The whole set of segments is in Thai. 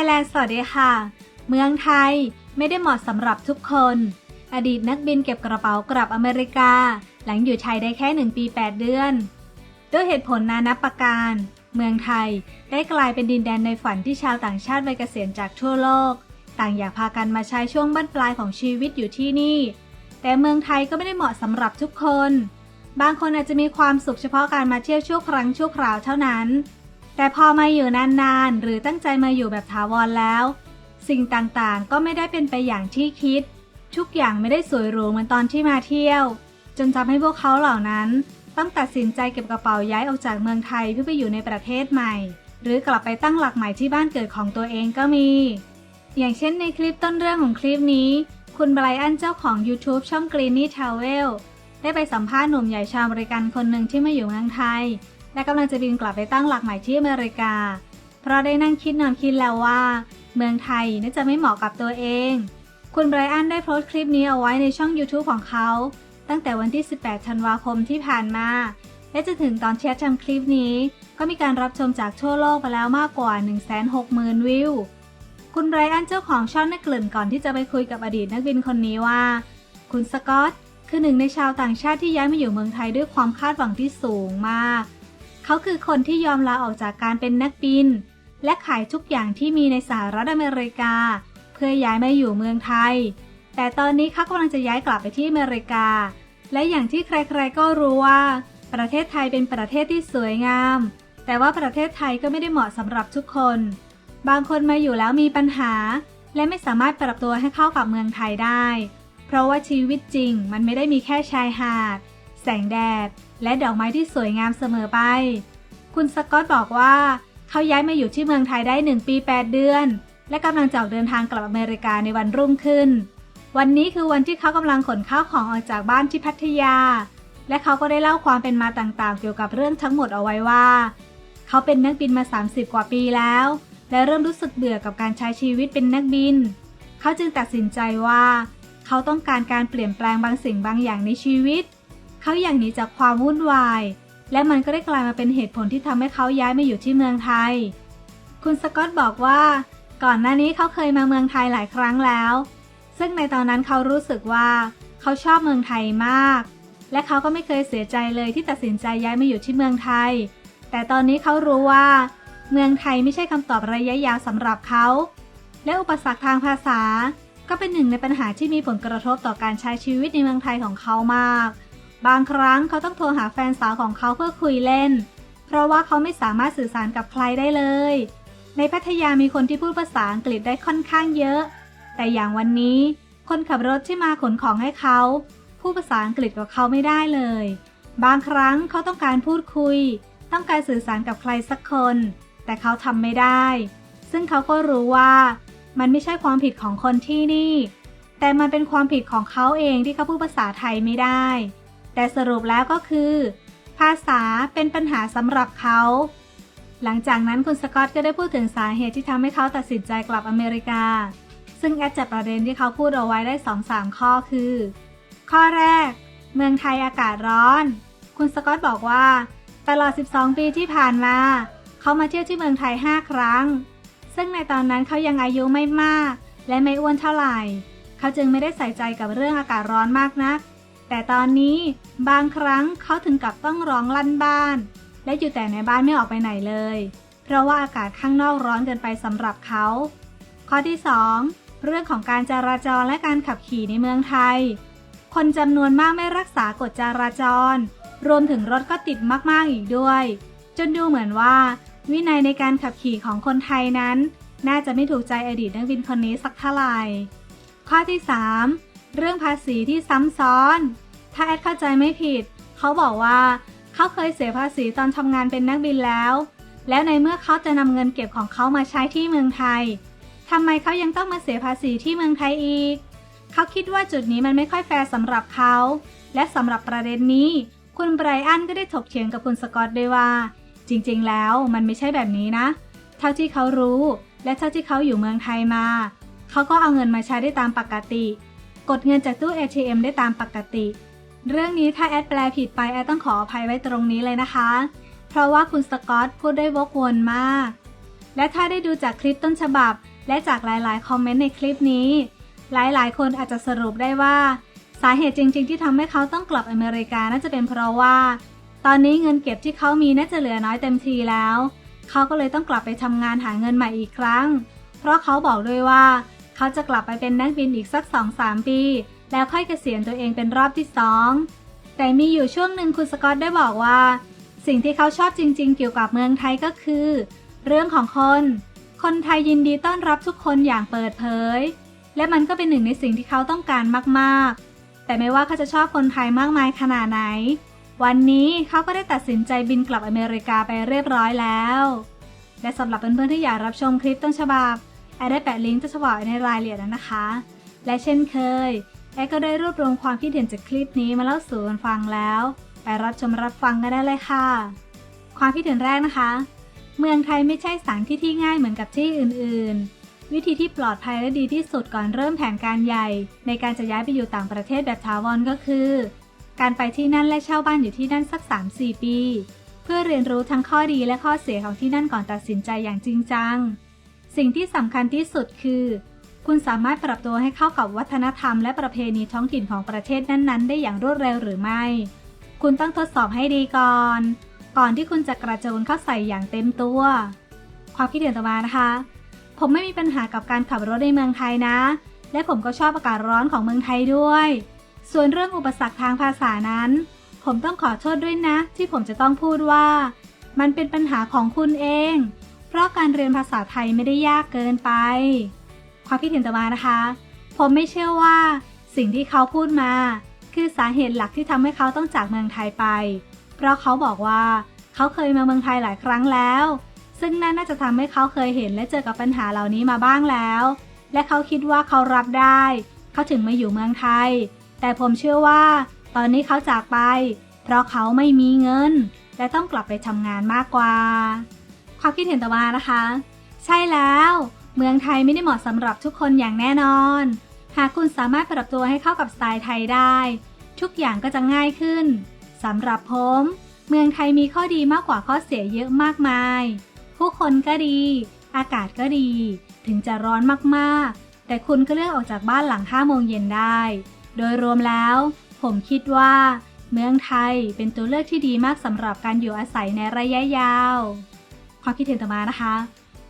ยแลนด์สวัสดีค่ะ เมืองไทยไม่ได้เหมาะสำหรับทุกคน อดีตนักบินเก็บกระเป๋ากลับอเมริกา หลังอยู่ไทยได้แค่หนึ่งปี 8 เดือน ด้วยเหตุผลนานับประการ เมืองไทยได้กลายเป็นดินแดนในฝันที่ชาวต่างชาติวัยเกษียณจากทั่วโลก ต่างอยากพากันมาใช้ช่วงบั้นปลายของชีวิตอยู่ที่นี่ แต่เมืองไทยก็ไม่ได้เหมาะสำหรับทุกคน บางคนอาจจะมีความสุขเฉพาะการมาเที่ยวชั่วครั้งชั่วคราวเท่านั้น แต่พอมาอยู่นานๆ หรือตั้งใจมาอยู่แบบถาวรแล้ว สิ่งต่างๆ ก็ไม่ได้เป็นไปอย่างที่คิด ทุกอย่างไม่ได้สวยหรูเหมือนตอนที่มาเที่ยว จนทำให้พวกเขาเหล่านั้น ต้องตัดสินใจเก็บกระเป๋าย้ายออกจากเมืองไทยเพื่อไปอยู่ในประเทศใหม่ หรือกลับไปตั้งหลักใหม่ที่บ้านเกิดของตัวเองก็มี อย่างเช่นในคลิปต้นเรื่องของคลิปนี้ คุณไบรอันเจ้าของ YouTube ช่อง Greeny Travel ได้ไปสัมภาษณ์หนุ่มใหญ่ชาวอเมริกันคนหนึ่งที่มาอยู่เมืองไทย และกำลังจะบินกลับไปตั้งหลักใหม่ที่อเมริกา เพราะได้นั่งคิดนอนคิดแล้วว่า เมืองไทยน่าจะไม่เหมาะกับตัวเอง คุณไบรอันได้โพสต์คลิปนี้เอาไว้ในช่อง YouTube ของเขา ตั้งแต่วันที่ 18 ธันวาคมที่ผ่านมา และจะถึงตอนที่ทำคลิปนี้ ก็มีการรับชมจากทั่วโลกไปแล้วมากกว่า 160,000 วิว คุณไบรอันเจ้าของช่องได้กริ่นก่อนที่จะไปคุยกับอดีตนักบินคนนี้ว่า คุณสกอตคือหนึ่งในชาวต่างชาติที่ย้ายมาอยู่เมืองไทยด้วยความคาดหวังที่สูงมาก เขาคือคนที่ยอมลาออกจากการเป็นนักบิน และขายทุกอย่างที่มีในสหรัฐอเมริกา เพื่อย้ายมาอยู่เมืองไทย แต่ตอนนี้เขากำลังจะย้ายกลับไปที่อเมริกา และอย่างที่ใครๆก็รู้ว่า ประเทศไทยเป็นประเทศที่สวยงาม แต่ว่าประเทศไทยก็ไม่ได้เหมาะสำหรับทุกคน บางคนมาอยู่แล้วมีปัญหา และไม่สามารถปรับตัวให้เข้ากับเมืองไทยได้ เพราะว่าชีวิตจริงมันไม่ได้มีแค่ชายหาด แสงแดด และดอกไม้ที่สวยงามเสมอไป คุณสกอตบอกว่าเขาย้ายมาอยู่ที่เมืองไทยได้ 1 ปี 8 เดือน และกำลังจะออกเดินทางกลับอเมริกาในวันรุ่งขึ้น วันนี้คือวันที่เขากำลังขนข้าวของออกจากบ้านที่พัทยา และเขาก็ได้เล่าความเป็นมาต่างๆ เกี่ยวกับเรื่องทั้งหมดเอาไว้ว่า เขาเป็นนักบินมา 30 กว่าปีแล้ว และเริ่มรู้สึกเบื่อกับการใช้ชีวิตเป็นนักบิน เขาจึงตัดสินใจว่า เขาต้องการการเปลี่ยนแปลงบางสิ่งบางอย่างในชีวิต เขาอย่ากหนีจากความวุ่นวาย และมันก็ได้กลายมาเป็นเหตุผลที่ทำให้เขาย้ายมาอยู่ที่เมืองไทย คุณสกอตบอกว่า ก่อนหน้านี้เขาเคยมาเมืองไทยหลายครั้งแล้ว ซึ่งในตอนนั้นเขารู้สึกว่า เขาชอบเมืองไทยมาก และเขาก็ไม่เคยเสียใจเลยที่ตัดสินใจย้ายมาอยู่ที่เมืองไทย แต่ตอนนี้เขารู้ว่า เมืองไทยไม่ใช่คำตอบระยะยาวสำหรับเขา และอุปสรรคทางภาษา ก็เป็นหนึ่งในปัญหาที่มีผลกระทบต่อการใช้ชีวิตในเมืองไทยของเขามาก บางครั้งเขาต้องโทรหาแฟนสาวของเขาเพื่อคุยเล่น เพราะว่าเขาไม่สามารถสื่อสารกับใครได้เลย ในพัทยามีคนที่พูดภาษาอังกฤษได้ค่อนข้างเยอะ แต่อย่างวันนี้ คนขับรถที่มาขนของให้เขา พูดภาษาอังกฤษกับเขาไม่ได้เลย บางครั้งเขาต้องการพูดคุย ต้องการสื่อสารกับใครสักคน แต่เขาทำไม่ได้ ซึ่งเขาก็รู้ว่ามันไม่ใช่ความผิดของคนที่นี่ แต่มันเป็นความผิดของเขาเองที่เขาพูดภาษาไทยไม่ได้ แต่สรุปแล้วก็คือ ภาษาเป็นปัญหาสำหรับเขา หลังจากนั้นคุณสกอตก็ได้พูดถึงสาเหตุที่ทำให้เขาตัดสินใจกลับอเมริกา ซึ่งแอดจับประเด็นที่เขาพูดเอาไว้ได้2-3ข้อคือ ข้อแรก เมืองไทยอากาศร้อน คุณสกอตบอกว่า ตลอด 12 ปีที่ผ่านมา เขามาเที่ยวที่เมืองไทย 5 ครั้ง ซึ่งในตอนนั้นเขายังอายุไม่มาก และไม่อ้วนเท่าไหร่ เขาจึงไม่ได้ใส่ใจกับเรื่องอากาศร้อนมากนัก แต่ตอนนี้บางครั้งเขาถึงกับต้องร้องลั่นบ้าน และอยู่แต่ในบ้านไม่ออกไปไหนเลย เพราะว่าอากาศข้างนอกร้อนเกินไปสำหรับเขา ข้อที่ 2 เรื่องของการจราจรและการขับขี่ในเมืองไทย คนจำนวนมากไม่รักษากฎจราจร รวมถึงรถก็ติดมากๆอีกด้วย จนดูเหมือนว่า วินัยในการขับขี่ของคนไทยนั้น น่าจะไม่ถูกใจอดีตนักบินคนนี้สักเท่าไหร่ข้อที่ 3 เรื่องภาษีที่ซ้ำซ้อน ถ้าแอดเข้าใจไม่ผิด เขาบอกว่าเขาเคยเสียภาษีตอนทำงานเป็นนักบินแล้ว แล้วในเมื่อเขาจะนำเงินเก็บของเขามาใช้ที่เมืองไทยทำไมเขายังต้องมาเสียภาษีที่เมืองไทยอีก เขาคิดว่าจุดนี้มันไม่ค่อยแฟร์สำหรับเขา และสำหรับประเด็นนี้ คุณไบรอันก็ได้ถกเถียงกับคุณสกอตด้วยว่า จริงๆ แล้วมันไม่ใช่แบบนี้นะ เท่าที่เขารู้ และเท่าที่เขาอยู่เมืองไทยมา เขาก็เอาเงินมาใช้ได้ตามปกติ กดเงินจากตู้ ATM ได้ตามปกติ เรื่องนี้ถ้าแอดแปลผิดไปแอดต้องขออภัยไว้ตรงนี้เลยนะคะ เพราะว่าคุณสกอตพูดได้วกวนมาก และถ้าได้ดูจากคลิปต้นฉบับ และจากหลายๆ คอมเมนต์ในคลิปนี้ หลายๆ คนอาจจะสรุปได้ว่า สาเหตุจริง ๆ ที่ทำให้เขาต้องกลับอเมริกาน่าจะเป็นเพราะว่า ตอนนี้เงินเก็บที่เขามีน่าจะเหลือน้อยเต็มทีแล้ว เขาก็เลยต้องกลับไปทำงานหาเงินใหม่อีกครั้ง เพราะเขาบอกด้วยว่า เขาจะกลับไปเป็นนักบินอีกสัก 2-3 ปี แล้วค่อยเกษียณตัวเองเป็นรอบที่สองแต่มีอยู่ช่วงหนึ่งคุณสกอตได้บอกว่า สิ่งที่เขาชอบจริง ๆ เกี่ยวกับเมืองไทยก็คือ เรื่องของคน คนไทยยินดีต้อนรับทุกคนอย่างเปิดเผย และมันก็เป็นหนึ่งในสิ่งที่เขาต้องการมากๆ แต่ไม่ว่าเขาจะชอบคนไทยมากมายขนาดไหน วันนี้เขาก็ได้ตัดสินใจบินกลับอเมริกาไปเรียบร้อยแล้ว และสำหรับเพื่อนๆที่อยากรับชมคลิปต้นฉบับแอดได้แปะลิงก์ต้นฉบับไว้ในรายละเอียดแล้วนะคะ และเช่นเคย แอดก็ได้รวบรวมความคิดเห็นจากคลิปนี้มาเล่าสู่กันฟังแล้ว ไปรับชมรับฟังกันได้เลยค่ะ ความคิดเห็นแรกนะคะ เมืองไทยไม่ใช่สถานที่ที่ง่ายเหมือนกับที่อื่น ๆ วิธีที่ปลอดภัยและดีที่สุดก่อนเริ่มแผนการใหญ่ ในการจะย้ายไปอยู่ต่างประเทศแบบถาวรก็คือ การไปที่นั่นและเช่าบ้านอยู่ที่นั่นสัก 3-4 ปี เพื่อเรียนรู้ทั้งข้อดีและข้อเสียของที่นั่นก่อนตัดสินใจอย่างจริงจัง สิ่งที่สำคัญที่สุดคือ คุณสามารถปรับตัวให้เข้ากับวัฒนธรรมและประเพณีท้องถิ่นของประเทศนั้นๆ ได้อย่างรวดเร็วหรือไม่ คุณต้องทดสอบให้ดีก่อน ก่อนที่คุณจะกระโจนเข้าใส่อย่างเต็มตัว ความคิดเห็นต่อมานะคะ ผมไม่มีปัญหากับการขับรถในเมืองไทยนะ และผมก็ชอบอากาศร้อนของเมืองไทยด้วย ส่วนเรื่องอุปสรรคทางภาษานั้น ผมต้องขอโทษด้วยนะ ที่ผมจะต้องพูดว่า มันเป็นปัญหาของคุณเอง เพราะการเรียนภาษาไทยไม่ได้ยากเกินไป ความคิดเห็นต่อมานะคะ ผมไม่เชื่อว่าสิ่งที่เขาพูดมา คือสาเหตุหลักที่ทำให้เขาต้องจากเมืองไทยไป เพราะเขาบอกว่าเขาเคยมาเมืองไทยหลายครั้งแล้ว ซึ่งนั่นน่าจะทำให้เขาเคยเห็นและเจอกับปัญหาเหล่านี้มาบ้างแล้ว และเขาคิดว่าเขารับได้ เขาถึงมาอยู่เมืองไทย แต่ผมเชื่อว่า ตอนนี้เขาจากไป เพราะเขาไม่มีเงิน และต้องกลับไปทำงานมากกว่า ความคิดเห็นต่อมานะคะ ใช่แล้ว เมืองไทยไม่ได้เหมาะสำหรับทุกคนอย่างแน่นอน หากคุณสามารถปรับตัวให้เข้ากับสไตล์ไทยได้ ทุกอย่างก็จะง่ายขึ้นสำหรับผม เมืองไทยมีข้อดีมากกว่าข้อเสียเยอะมากมาย ผู้คนก็ดี อากาศก็ดี ถึงจะร้อนมากๆ แต่คุณก็เลือกออกจากบ้านหลัง5โมงเย็นได้ โดยรวมแล้ว ผมคิดว่า เมืองไทยเป็นตัวเลือกที่ดีมากสำหรับการอยู่อาศัยในระยะยาว ความคิดเห็นต่อมานะคะ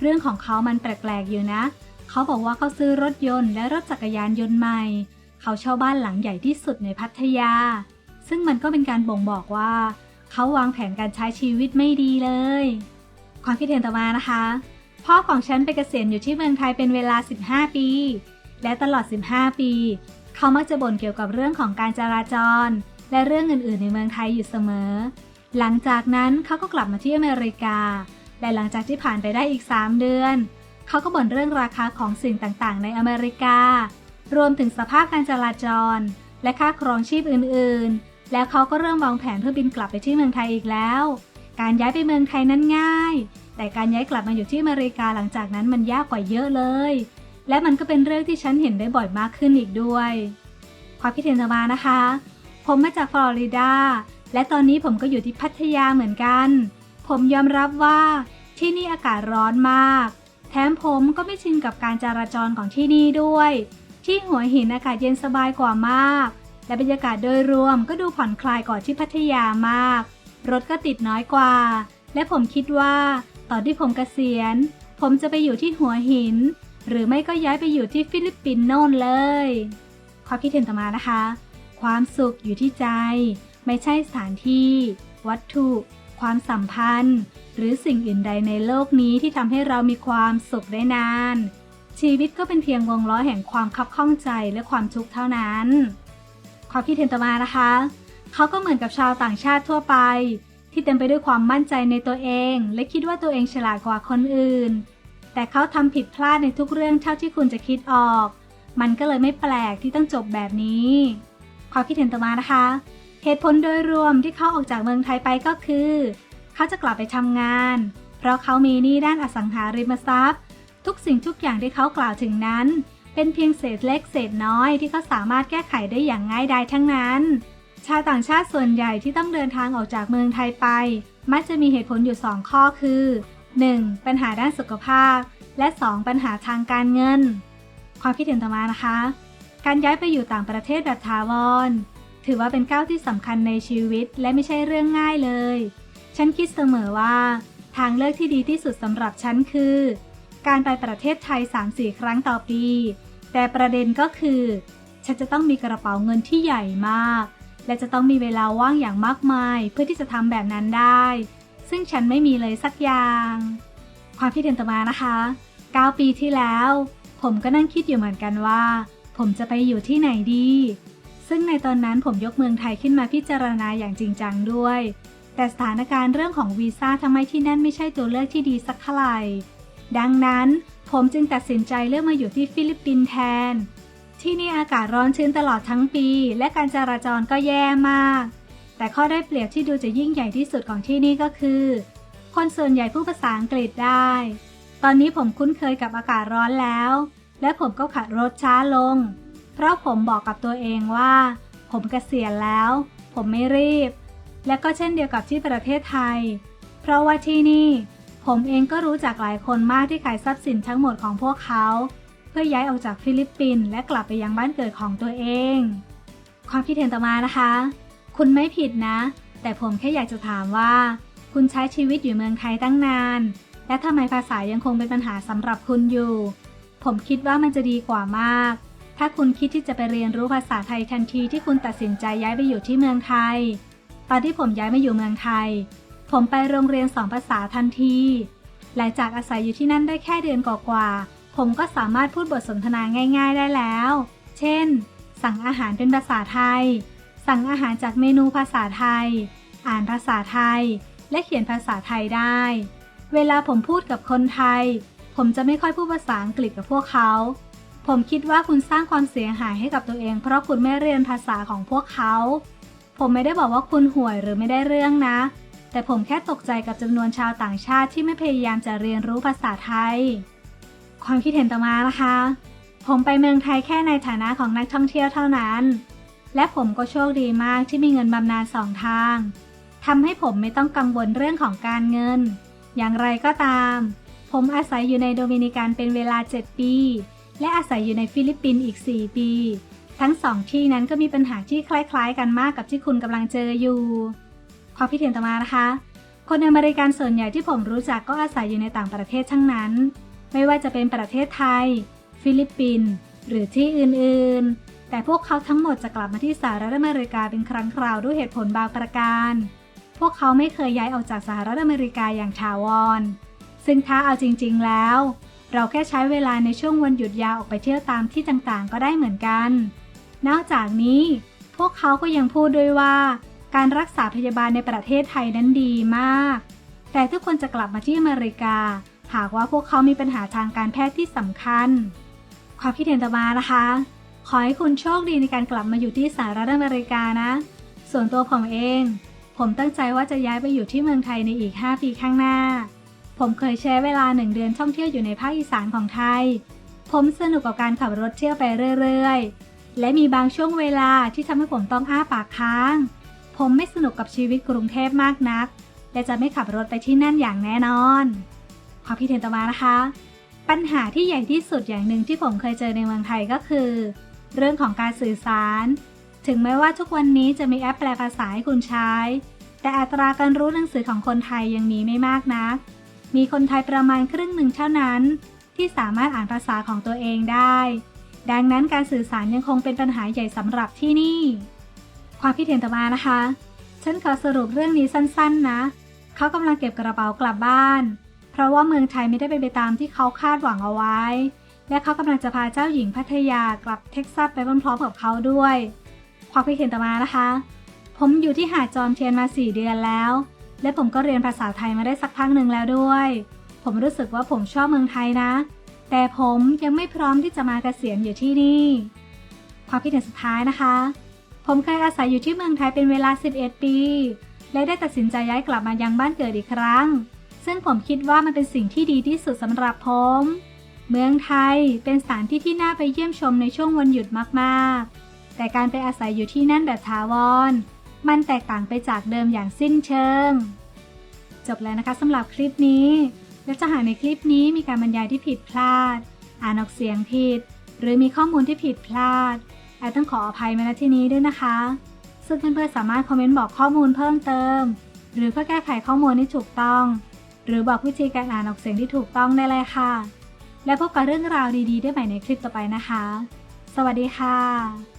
เรื่องของเขามันแปลกๆอยู่นะ เขาบอกว่าเขาซื้อรถยนต์และรถจักรยานยนต์ใหม่ เขาเช่าบ้านหลังใหญ่ที่สุดในพัทยา ซึ่งมันก็เป็นการบ่งบอกว่า เขาวางแผนการใช้ชีวิตไม่ดีเลย ความคิดเห็นต่อมานะคะ พ่อของฉันไปเกษียณอยู่ที่เมืองไทยเป็นเวลา 15 ปี และตลอด 15 ปี เขามักจะบ่นเกี่ยวกับเรื่องของการจราจร และเรื่องอื่นๆ ในเมืองไทยอยู่เสมอ หลังจากนั้นเขาก็กลับมาที่อเมริกา และหลังจากที่ผ่านไปได้อีก 3 เดือน เขาก็บ่นเรื่องราคาของสิ่งต่างๆ ในอเมริกา รวมถึงสภาพการจราจร และค่าครองชีพอื่นๆ แล้วเขาก็เริ่มวางแผนเพื่อบินกลับไปที่เมืองไทยอีกแล้ว การย้ายไปเมืองไทยนั้นง่าย แต่การย้ายกลับมาอยู่ที่อเมริกาหลังจากนั้นมันยากกว่าเยอะเลย และมันก็เป็นเรื่องที่ฉันเห็นได้บ่อยมากขึ้นอีกด้วย ความคิดเห็นต่อมานะคะ ผมมาจากฟลอริดา และตอนนี้ผมก็อยู่ที่พัทยาเหมือนกัน ผมยอมรับว่าที่นี่อากาศร้อนมาก แถมผมก็ไม่ชินกับการจราจรของที่นี่ด้วย ที่หัวหินอากาศเย็นสบายกว่ามาก และบรรยากาศโดยรวมก็ดูผ่อนคลายกว่าที่พัทยามาก รถก็ติดน้อยกว่า และผมคิดว่าตอนที่ผมเกษียณ ผมจะไปอยู่ที่หัวหิน หรือไม่ก็ย้ายไปอยู่ที่ฟิลิปปินส์โน่นเลยความคิดเห็นต่อมานะคะ ความสุขอยู่ที่ใจ ไม่ใช่สถานที่ วัตถุ ความสัมพันธ์ หรือสิ่งอื่นใดในโลกนี้ที่ทำให้เรามีความสุขได้นาน ชีวิตก็เป็นเพียงวงล้อแห่งความคับข้องใจและความทุกข์เท่านั้น ความคิดเห็นต่อมานะคะ เขาก็เหมือนกับชาวต่างชาติทั่วไป ที่เต็มไปด้วยความมั่นใจในตัวเอง และคิดว่าตัวเองฉลาดกว่าคนอื่น แต่เขาทำผิดพลาดในทุกเรื่องเท่าที่คุณจะคิดออก มันก็เลยไม่แปลกที่ต้องจบแบบนี้ ความคิดเห็นต่อมานะคะ เหตุผลโดยรวมที่เขาออกจากเมืองไทยไปก็คือ เขาจะกลับไปทำงาน เพราะเขามีหนี้ด้านอสังหาริมทรัพย์ ทุกสิ่งทุกอย่างที่เขากล่าวถึงนั้น เป็นเพียงเศษเล็กเศษน้อยที่เขาสามารถแก้ไขได้อย่างง่ายดายทั้งนั้น ชาวต่างชาติส่วนใหญ่ที่ต้องเดินทางออกจากเมืองไทยไป มักจะมีเหตุผลอยู่ 2 ข้อคือ 1. ปัญหาด้านสุขภาพ และ 2. ปัญหาทางการเงิน ความคิดเห็นต่อมานะคะ การย้ายไปอยู่ต่างประเทศแบบถาวร ถือว่าเป็นก้าวที่สำคัญในชีวิตและไม่ใช่เรื่องง่ายเลย ฉันคิดเสมอว่า ทางเลือกที่ดีที่สุดสำหรับฉันคือ การไปประเทศไทย 3-4 ครั้งต่อปี แต่ประเด็นก็คือ ฉันจะต้องมีกระเป๋าเงินที่ใหญ่มาก และจะต้องมีเวลาว่างอย่างมากมาย เพื่อที่จะทำแบบนั้นได้ ซึ่งฉันไม่มีเลยสักอย่าง ความคิดเห็นต่อมานะคะ 9 ปีที่แล้ว ผมก็นั่งคิดอยู่เหมือนกันว่า ผมจะไปอยู่ที่ไหนดี ซึ่งในตอนนั้นผมยกเมืองไทยขึ้นมาพิจารณาอย่างจริงจังด้วย แต่สถานการณ์เรื่องของวีซ่าทำให้ที่นั่นไม่ใช่ตัวเลือกที่ดีสักเท่าไหร่ดังนั้นผมจึงตัดสินใจเลือกมาอยู่ที่ฟิลิปปินส์แทน ที่นี่อากาศร้อนชื้นตลอดทั้งปี และการจราจรก็แย่มาก แต่ข้อได้เปรียบที่ดูจะยิ่งใหญ่ที่สุดของที่นี่ก็คือ คนส่วนใหญ่พูดภาษาอังกฤษได้ ตอนนี้ผมคุ้นเคยกับอากาศร้อนแล้ว และผมก็ขับรถช้าลง เพราะผมบอกกับตัวเองว่า ผมเกษียณแล้ว ผมไม่รีบ และก็เช่นเดียวกับที่ประเทศไทย เพราะว่าที่นี่ ผมเองก็รู้จักหลายคนมากที่ขายทรัพย์สินทั้งหมดของพวกเขา เพื่อย้ายออกจากฟิลิปปินส์และกลับไปยังบ้านเกิดของตัวเอง ความคิดเห็นต่อมานะคะ คุณไม่ผิดนะ แต่ผมแค่อยากจะถามว่า คุณใช้ชีวิตอยู่เมืองไทยตั้งนาน และทำไมภาษายังคงเป็นปัญหาสำหรับคุณอยู่ ผมคิดว่ามันจะดีกว่ามาก ถ้าคุณคิดที่จะไปเรียนรู้ภาษาไทยทันทีที่คุณตัดสินใจย้ายไปอยู่ที่เมืองไทย ตอนที่ผมย้ายมาอยู่เมืองไทย ผมไปโรงเรียนสองภาษาทันที หลังจากอาศัยอยู่ที่นั่นได้แค่เดือนกว่าๆ ผมก็สามารถพูดบทสนทนาง่าย ๆ ได้แล้ว เช่น สั่งอาหารเป็นภาษาไทย สั่งอาหารจากเมนูภาษาไทย อ่านภาษาไทย และเขียนภาษาไทยได้ เวลาผมพูดกับคนไทย ผมจะไม่ค่อยพูดภาษาอังกฤษกับพวกเขา ผมคิดว่าคุณสร้างความเสียหายให้กับตัวเอง เพราะคุณไม่เรียนภาษาของพวกเขา ผมไม่ได้บอกว่าคุณห่วยหรือไม่ได้เรื่องนะ แต่ผมแค่ตกใจกับจำนวนชาวต่างชาติที่ไม่พยายามจะเรียนรู้ภาษาไทย ความคิดเห็นต่อมานะคะ ผมไปเมืองไทยแค่ในฐานะของนักท่องเที่ยวเท่านั้น และผมก็โชคดีมากที่มีเงินบำนาญสองทางทำให้ผมไม่ต้องกังวลเรื่องของการเงิน อย่างไรก็ตาม ผมอาศัยอยู่ในโดมินิกันเป็นเวลา 7 ปี และอาศัยอยู่ในฟิลิปปินส์อีก 4 ปี ทั้งสองที่นั้นก็มีปัญหาที่คล้ายๆ กันมากกับที่คุณกำลังเจออยู่ ความคิดเห็นต่อมานะคะ คนอเมริกันส่วนใหญ่ที่ผมรู้จักก็อาศัยอยู่ในต่างประเทศทั้งนั้น ไม่ว่าจะเป็นประเทศไทย ฟิลิปปินส์หรือที่อื่นๆ แต่พวกเขาทั้งหมดจะกลับมาที่สหรัฐอเมริกาเป็นครั้งคราวด้วยเหตุผลบางประการ พวกเขาไม่เคยย้ายออกจากสหรัฐอเมริกาอย่างถาวร ซึ่งถ้าเอาจริง ๆ แล้ว เราแค่ใช้เวลาในช่วงวันหยุดยาวออกไปเที่ยวตามที่ต่างๆ ก็ได้เหมือนกัน นอกจากนี้ พวกเขาก็ยังพูดด้วยว่า การรักษาพยาบาลในประเทศไทยนั้นดีมาก แต่ทุกคนจะกลับมาที่อเมริกา หากว่าพวกเขามีปัญหาทางการแพทย์ที่สำคัญ ความคิดเห็นต่อมานะคะ ขอให้คุณโชคดีในการกลับมาอยู่ที่สหรัฐอเมริกานะ ส่วนตัวผมเอง ผมตั้งใจว่าจะย้ายไปอยู่ที่เมืองไทยในอีก 5 ปีข้างหน้า ผมเคยใช้เวลาหนึ่งเดือนท่องเที่ยวอยู่ในภาคอีสานของไทย ผมสนุกกับการขับรถเที่ยวไปเรื่อยๆ และมีบางช่วงเวลาที่ทำให้ผมต้องอ้าปากค้าง ผมไม่สนุกกับชีวิตกรุงเทพมากนัก และจะไม่ขับรถไปที่นั่นอย่างแน่นอนความคิดเห็นต่อมานะคะ ปัญหาที่ใหญ่ที่สุดอย่างหนึ่งที่ผมเคยเจอในเมืองไทยก็คือ เรื่องของการสื่อสาร ถึงแม้ว่าทุกวันนี้จะมีแอปแปลภาษาให้คุณใช้ แต่อัตราการรู้หนังสือของคนไทยยังมีไม่มากนัก มีคนไทยประมาณครึ่งหนึ่งเท่านั้น ที่สามารถอ่านภาษาของตัวเองได้ ดังนั้นการสื่อสารยังคงเป็นปัญหาใหญ่สำหรับที่นี่ ความคิดเห็นต่อมานะคะ ฉันขอสรุปเรื่องนี้สั้นๆ นะ เขากำลังเก็บกระเป๋ากลับบ้าน เพราะว่าเมืองไทยไม่ได้เป็นไปตามที่เขาคาดหวังเอาไว้ และเขากำลังจะพาเจ้าหญิงพัทยากลับเท็กซัสไปพร้อมๆกับเขาด้วย ความคิดเห็นต่อมานะคะ ผมอยู่ที่หาดจอมเทียนมา4เดือนแล้ว และผมก็เรียนภาษาไทยมาได้สักพักหนึ่งแล้วด้วย ผมรู้สึกว่าผมชอบเมืองไทยนะ แต่ผมยังไม่พร้อมที่จะมาเกษียณอยู่ที่นี่ ความคิดเห็นสุดท้ายนะคะ ผมเคยอาศัยอยู่ที่เมืองไทยเป็นเวลา 11 ปี และได้ตัดสินใจย้ายกลับมายังบ้านเกิดอีกครั้ง ซึ่งผมคิดว่ามันเป็นสิ่งที่ดีที่สุดสำหรับผม เมืองไทยเป็นสถานที่ที่น่าไปเยี่ยมชมในช่วงวันหยุดมากๆ แต่การไปอาศัยอยู่ที่นั่นแบบถาวร มันแตกต่างไปจากเดิมอย่างสิ้นเชิง จบแล้วนะคะสำหรับคลิปนี้และจะหากในคลิปนี้มีการบรรยายที่ผิดพลาด อ่านออกเสียงผิด หรือมีข้อมูลที่ผิดพลาดแอดต้องขออภัยมาณที่นี้ด้วยนะคะ ซึ่งเพื่อนๆสามารถคอมเมนต์บอกข้อมูลเพิ่มเติม หรือเพื่อแก้ไขข้อมูลที่ถูกต้อง หรือบอกวิธีการอ่านออกเสียงที่ถูกต้องได้เลยค่ะ และพบกับเรื่องราวดีๆ ได้ใหม่ในคลิปต่อไปนะคะ สวัสดีค่ะ